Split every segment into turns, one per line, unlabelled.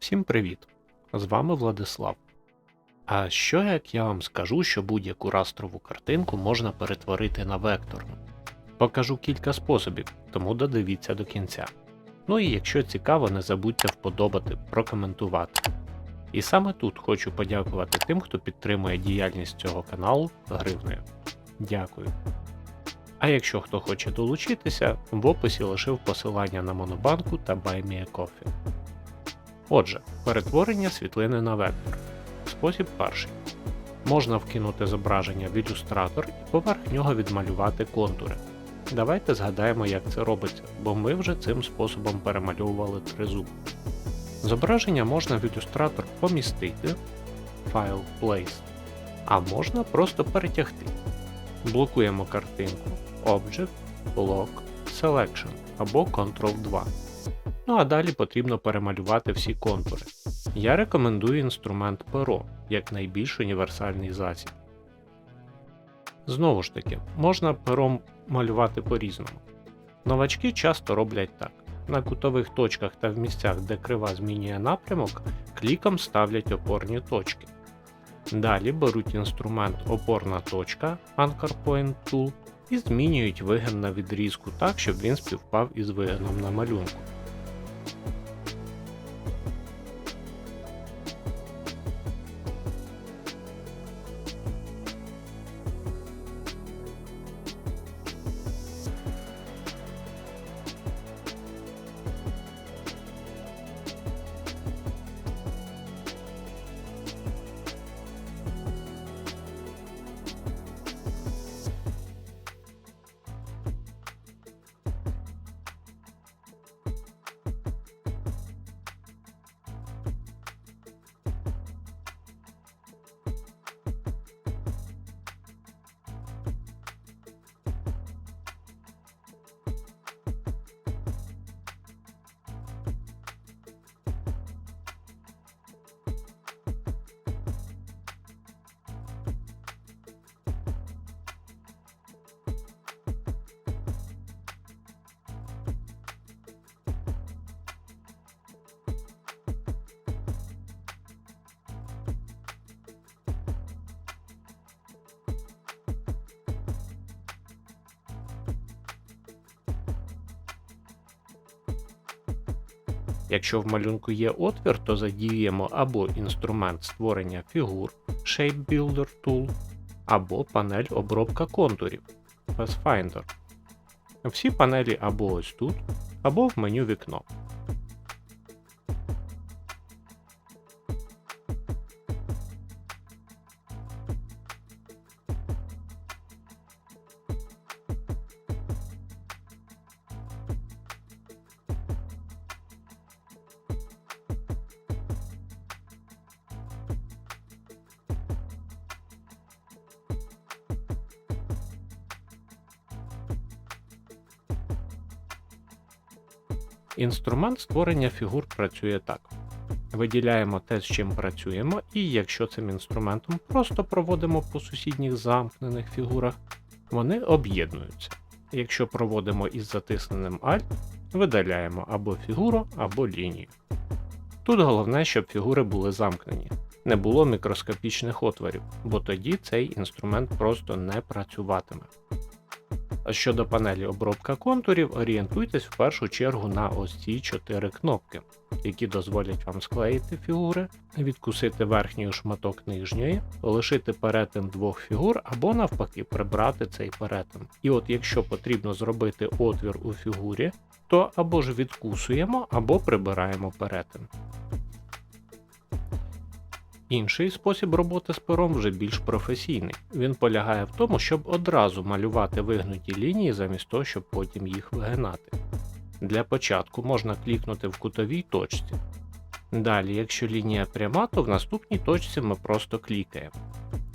Всім привіт! З вами Владислав. А що як я вам скажу, що будь-яку растрову картинку можна перетворити на векторну? Покажу кілька способів, тому додивіться до кінця. Ну і якщо цікаво, не забудьте вподобати, прокоментувати. І саме тут хочу подякувати тим, хто підтримує діяльність цього каналу гривнею. Дякую. А якщо хто хоче долучитися, в описі лишив посилання на Монобанку та BuyMeACoffee. Отже, перетворення світлини на вектор. Спосіб перший. Можна вкинути зображення в ілюстратор і поверх нього відмалювати контури. Давайте згадаємо, як це робиться, бо ми вже цим способом перемальовували тризуб. Зображення можна в ілюстратор помістити, файл Place, а можна просто перетягти. Блокуємо картинку Object, Block, Selection або Ctrl-2. Ну а далі потрібно перемалювати всі контури. Я рекомендую інструмент перо як найбільш універсальний засіб. Знову ж таки, можна пером малювати по-різному. Новачки часто роблять так. На кутових точках та в місцях, де крива змінює напрямок, кліком ставлять опорні точки. Далі беруть інструмент опорна точка Anchor Point Tool і змінюють вигин на відрізку так, щоб він співпав із вигином на малюнку. Якщо в малюнку є отвір, то задіємо або інструмент створення фігур Shape Builder Tool, або панель обробка контурів Pathfinder. Всі панелі або ось тут, або в меню вікно. Інструмент створення фігур працює так. Виділяємо те, з чим працюємо, і якщо цим інструментом просто проводимо по сусідніх замкнених фігурах, вони об'єднуються. Якщо проводимо із затисненим Alt, видаляємо або фігуру, або лінію. Тут головне, щоб фігури були замкнені, не було мікроскопічних отворів, бо тоді цей інструмент просто не працюватиме. Щодо панелі обробка контурів, орієнтуйтесь в першу чергу на ось ці 4 кнопки, які дозволять вам склеїти фігури, відкусити верхній шматок нижньої, лишити перетин двох фігур або навпаки прибрати цей перетин. І от якщо потрібно зробити отвір у фігурі, то або ж відкусуємо, або прибираємо перетин. Інший спосіб роботи з пером вже більш професійний. Він полягає в тому, щоб одразу малювати вигнуті лінії замість того, щоб потім їх вигинати. Для початку можна клікнути в кутовій точці. Далі, якщо лінія пряма, то в наступній точці ми просто клікаємо.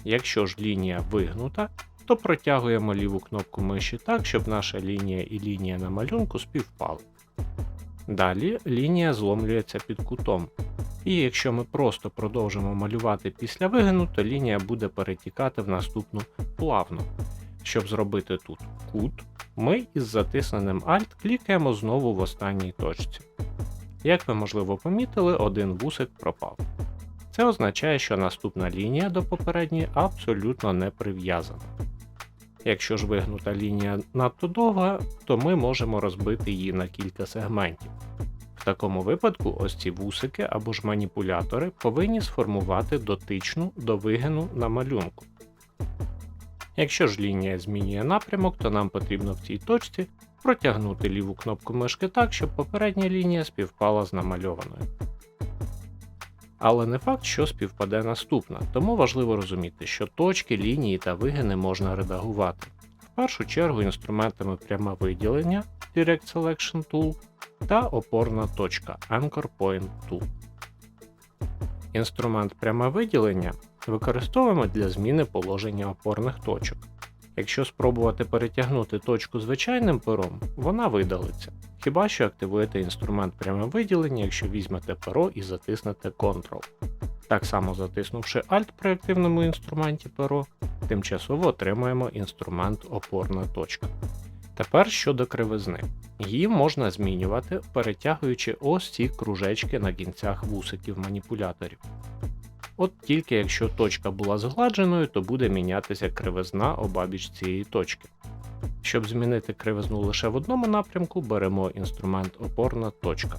Якщо ж лінія вигнута, то протягуємо ліву кнопку миші так, щоб наша лінія і лінія на малюнку співпали. Далі лінія зломлюється під кутом. І якщо ми просто продовжимо малювати після вигину, то лінія буде перетікати в наступну плавно. Щоб зробити тут кут, ми із затисненим Alt клікаємо знову в останній точці. Як ви можливо помітили, один вусик пропав. Це означає, що наступна лінія до попередньої абсолютно не прив'язана. Якщо ж вигнута лінія надто довга, то ми можемо розбити її на кілька сегментів. В такому випадку ось ці вусики або ж маніпулятори повинні сформувати дотичну до вигину на малюнку. Якщо ж лінія змінює напрямок, то нам потрібно в цій точці протягнути ліву кнопку мишки так, щоб попередня лінія співпала з намальованою. Але не факт, що співпаде наступна, тому важливо розуміти, що точки, лінії та вигини можна редагувати. В першу чергу інструментами пряме виділення Direct Selection Tool та опорна точка Anchor Point Tool. Інструмент пряме виділення використовуємо для зміни положення опорних точок. Якщо спробувати перетягнути точку звичайним пером, вона видалиться. Хіба що активуєте інструмент пряме виділення, якщо візьмете перо і затиснете Ctrl. Так само затиснувши Alt при активному інструменті перо, тимчасово отримуємо інструмент опорна точка. Тепер щодо кривизни. Її можна змінювати, перетягуючи ось ці кружечки на кінцях вусиків маніпуляторів. От тільки якщо точка була згладженою, то буде мінятися кривизна обабіч цієї точки. Щоб змінити кривизну лише в одному напрямку, беремо інструмент опорна точка.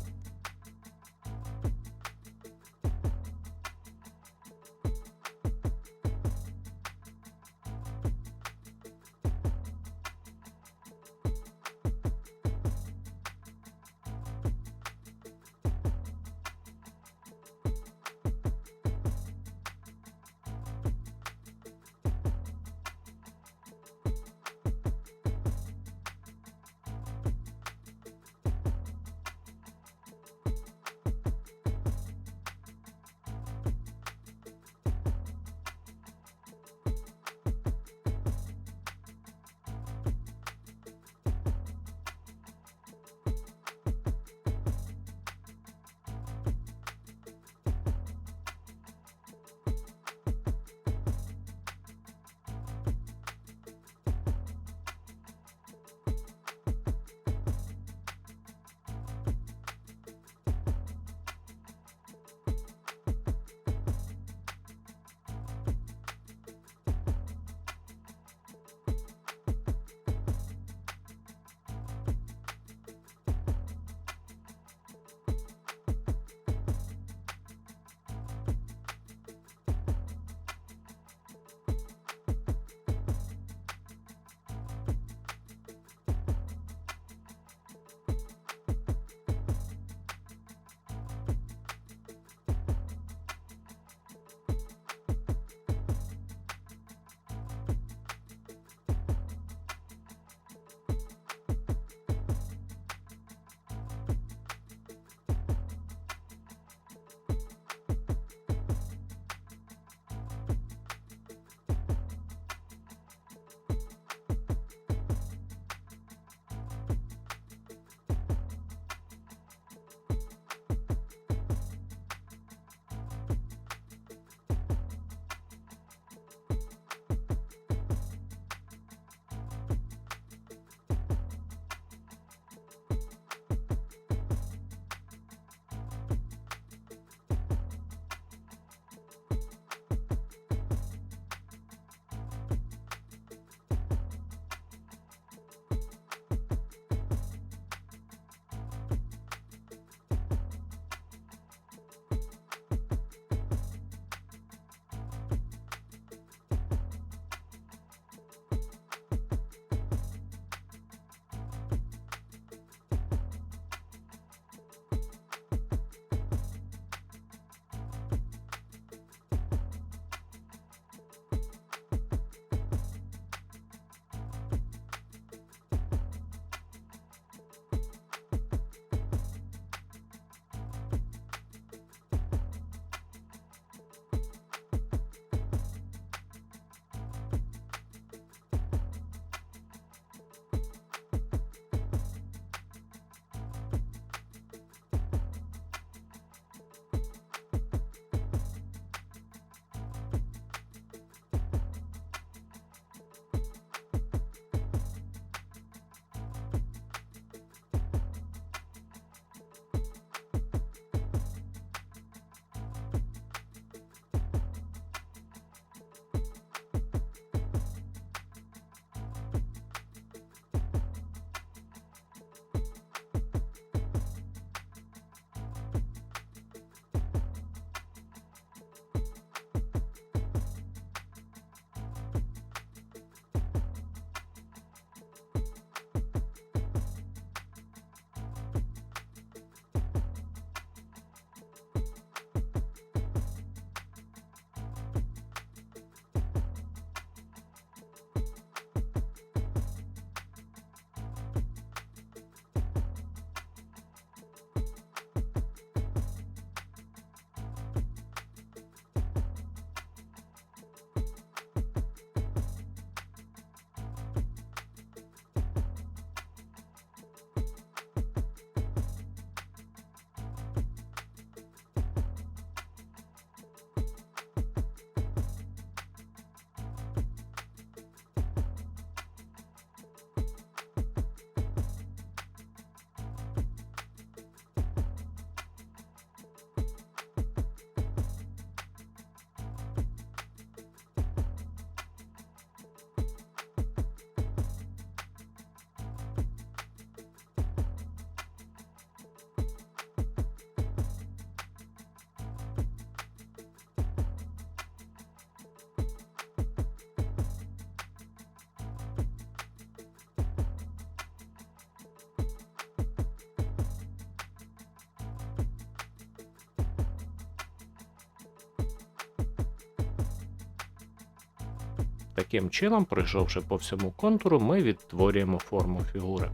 Таким чином, пройшовши по всьому контуру, ми відтворюємо форму фігури.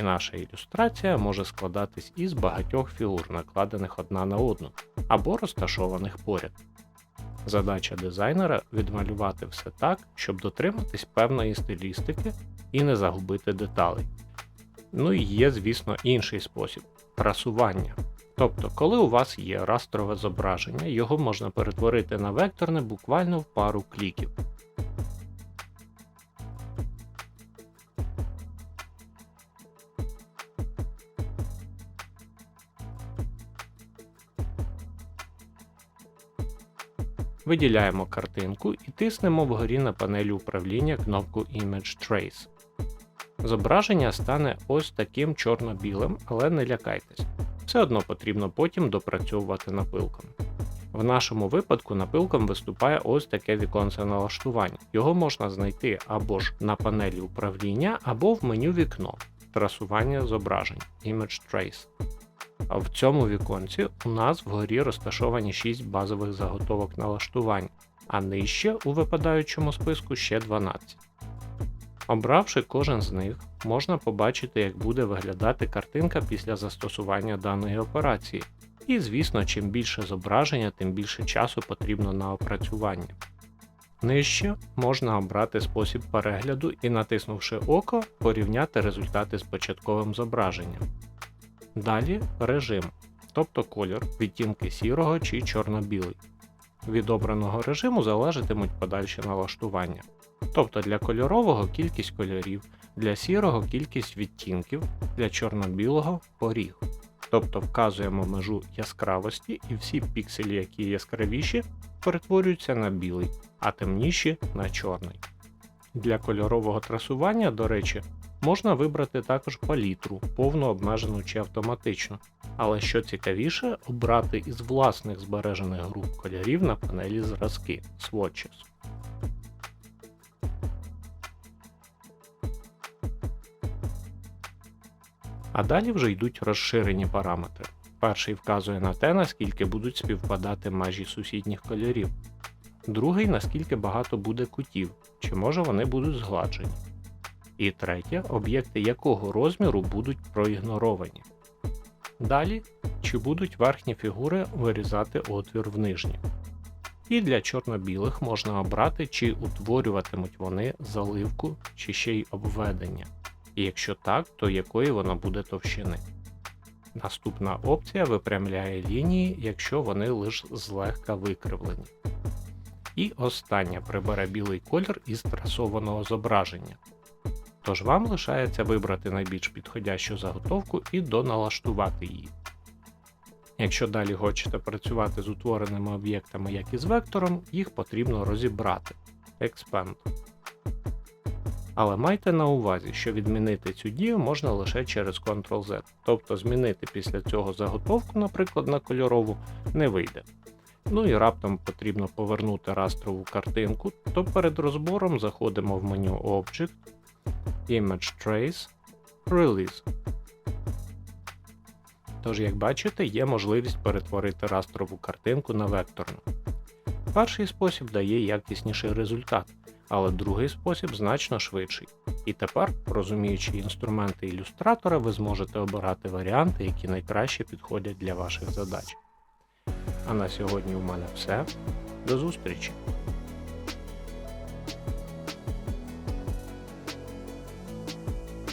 І наша ілюстрація може складатись із багатьох фігур, накладених одна на одну, або розташованих поряд. Задача дизайнера відмалювати все так, щоб дотриматись певної стилістики і не загубити деталей. Ну і є, звісно, інший спосіб трасування. Тобто, коли у вас є растрове зображення, його можна перетворити на векторне буквально в пару кліків. Виділяємо картинку і тиснемо вгорі на панелі управління кнопку Image Trace. Зображення стане ось таким чорно-білим, але не лякайтесь. Все одно потрібно потім допрацьовувати напилком. В нашому випадку напилком виступає ось таке віконце налаштування. Його можна знайти або ж на панелі управління, або в меню вікно трасування зображень Image Trace. А в цьому віконці у нас вгорі розташовані 6 базових заготовок налаштувань, а нижче у випадаючому списку ще 12. Обравши кожен з них, можна побачити, як буде виглядати картинка після застосування даної операції. І, звісно, чим більше зображення, тим більше часу потрібно на опрацювання. Нижче можна обрати спосіб перегляду і, натиснувши око, порівняти результати з початковим зображенням. Далі режим, тобто колір, відтінки сірого чи чорно-білий. Від обраного режиму залежатимуть подальші налаштування. Тобто для кольорового кількість кольорів, для сірого кількість відтінків, для чорно-білого поріг. Тобто вказуємо межу яскравості і всі пікселі, які яскравіші, перетворюються на білий, а темніші на чорний. Для кольорового трасування, до речі, можна вибрати також палітру, повну обмежену чи автоматичну, але що цікавіше, обрати із власних збережених груп кольорів на панелі зразки Swatches. А далі вже йдуть розширені параметри. Перший вказує на те, наскільки будуть співпадати межі сусідніх кольорів, другий наскільки багато буде кутів, чи може вони будуть згладжені. І третє, об'єкти якого розміру будуть проігноровані. Далі, чи будуть верхні фігури вирізати отвір в нижні. І для чорно-білих можна обрати, чи утворюватимуть вони заливку чи ще й обведення. І якщо так, то якої вона буде товщини. Наступна опція випрямляє лінії, якщо вони лише злегка викривлені. І остання прибере білий колір із трасованого зображення. Тож вам лишається вибрати найбільш підходящу заготовку і доналаштувати її. Якщо далі хочете працювати з утвореними об'єктами, як і з вектором, їх потрібно розібрати. Expand. Але майте на увазі, що відмінити цю дію можна лише через Ctrl-Z, тобто змінити після цього заготовку, наприклад, на кольорову, не вийде. Ну і раптом потрібно повернути растрову картинку, то перед розбором заходимо в меню Object, Image Trace, Release. Тож, як бачите, є можливість перетворити растрову картинку на векторну. Перший спосіб дає якісніший результат, але другий спосіб значно швидший. І тепер, розуміючи інструменти ілюстратора, ви зможете обирати варіанти, які найкраще підходять для ваших задач. А на сьогодні у мене все. До зустрічі!